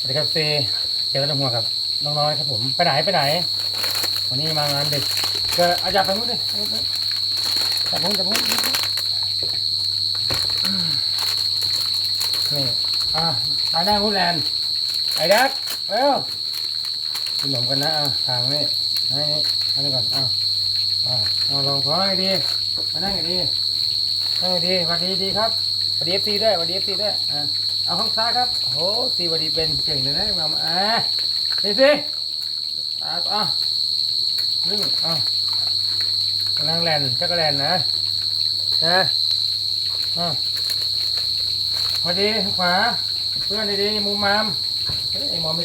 สวัสดีครับเซเจอกันหัวกับน้องน้อยครับผมไปไหนไปไหน วันนี้มางานเด็กก็อาจารย์ไปนู้นดิจับพุ้งจับพุ้งนี่อะไปหน้าพูดแลนด์ไอ้ดักเร็วกินขนมกันนะอะทางนี้ให้นี่อันนี้ก่อนอะอะเอาลองขอให้ดีมานั่งให้ดีนั่งให้ดีสวัสดีดีครับสวัสดีเอฟซีด้วยสวัสดีเอฟซีด้วยอะ เอาข้างซ้ายครับโอ้โหสีวันดีเป็นเก่งเลยนะมามาอ่านี่สิอ่าอะนึ่งอะกำลังแลนจักรแลนนะนะอะพอดีขวาเพื่อนดีๆมุมมามเฮ้ยไอ้มอมหึ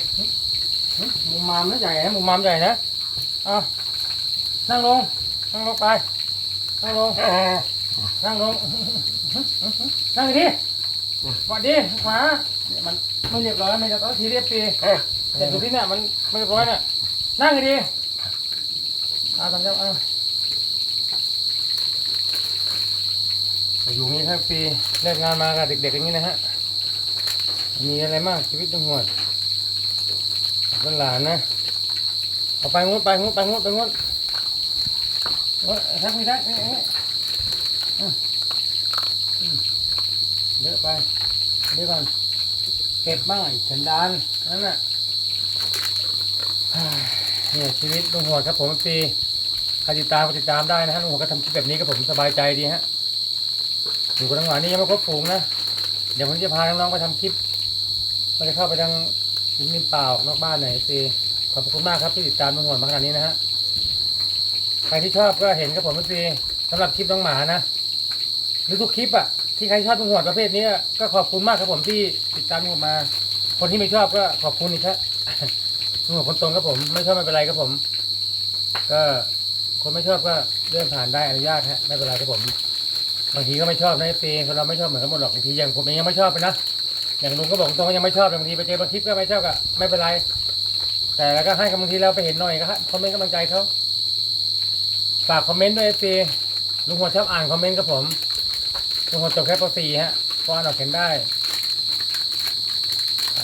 หึมุมมามนะใหญ่นะมุมมามใหญ่นะอะนั่งลงนั่งลงไปนั่งลงนั่งลงนั่งดี สวัสดีขวาเนี่ยมันไม่เรียบร้อยไม่จะต้องทีเรียบปีแต่ตรงที่เนี่ยมันไม่เรียบร้อยเนี่ยนั่งให้ดีเอาทำเจ้าเอาอยู่นี่ครับปีเลิกงานมากับเด็กๆอย่างนี้นะฮะมีอะไรมากชีวิตต้องหวดเป็นหลานนะเอาไปงดไปงดไปงดไปงดงดทักไม่ทักนี่นี่อืมอืม เยอะไปเดี๋ยวก่อนเก็บบ้างไอ้สันดานนั่นน่ะเนี่ยชีวิตลุงหัวครับผมปีใครติดตามก็ติดตามได้นะฮะลุงหัวก็ทำคลิปแบบนี้กับผมสบายใจดีฮะอยู่กับน้งหวานนี่ยังไม่ครบฝูงนะเดี๋ยวผมจะพาน้องๆไปทำคลิปไปเข้าไปทางริมริมเปล่านอกบ้านหน่อยปีขอบคุณมากครับที่ติดตามลุงหัวมาขนาดนี้นะฮะใครที่ชอบก็เห็นครับผมปีสำหรับคลิปน้องหมานะหรือทุกคลิปอะ ที่ใครชอบลุงหัวประเภทนี้ก็ขอบคุณมากครับผมที่ติดตามลุงหัวมา คนที่ไม่ชอบก็ขอบคุณอีกครับลุงหัวคนตรงครับผม ไม่ชอบไม่เป็นไรครับผม ก็คนไม่ชอบก็เลื่อนผ่านได้อนุญาตฮะไม่เป็นไรครับผมบางทีก็ไม่ชอบนะเอฟซีคนเราไม่ชอบเหมือนกันหมดหรอกบางทีอย่างผมเองยังไม่ชอบเลยนะอย่างลุงก็บอกตรงว่ายังไม่ชอบแต่บางทีไปเจอบางคลิปก็ไม่ชอบก็ไม่เป็นไร แต่แล้วก็ให้กำลังทีเราไปเห็นหน่อยก็คอมเมนต์กำลังใจเขาฝากคอมเมนต์ด้วยเอฟซีลุงหัวชอบอ่านคอมเมนต์ครับผม ทุกคนจบแค่ป .4 ฮะพออ่านออกเขียนได้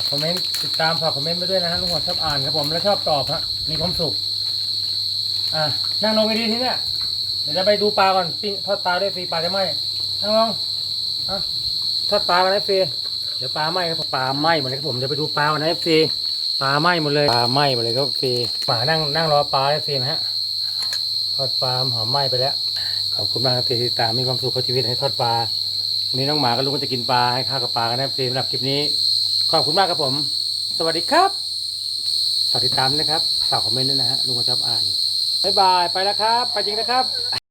คอมเมนต์ติดตามฝากคอมเมนต์ไปด้วยนะฮะทุกคนชอบอ่านครับผมและชอบตอบฮะมีความสุข อะนั่งลงดีทีเนี้ยเดี๋ยวจะไปดูปลาก่อนปิ้งทอดปลาด้วยฟรีปลาจะไหมนั่งลงอะทอดปลากันนะฟรีเดี๋ยวปลาไหมครับปลาไหมหมดเลยครับผมเดี๋ยวไปดูปลากันนะฟรีปลาไหมหมดเลยปลาไหมหมดเลยครับฟรีปลานั่งนั่งรอปลาได้ฟรีนะฮะทอดปลาหอมไหมไปแล้ว ขอบคุณมากครับที่ติดตามมีความสุขกับชีวิตให้ทอดปลาวันนี้น้องหมากับลุงก็จะกินปลาให้ข้าวกับปลากันนะครับสำหรับคลิปนี้ ขอบคุณมากครับผม สวัสดีครับ ฝากติดตามนะครับ ฝากคอมเมนต์ด้วยนะฮะลุงก็ชอบอ่านบ๊ายบายไปแล้วครับ ไปจริงนะครับ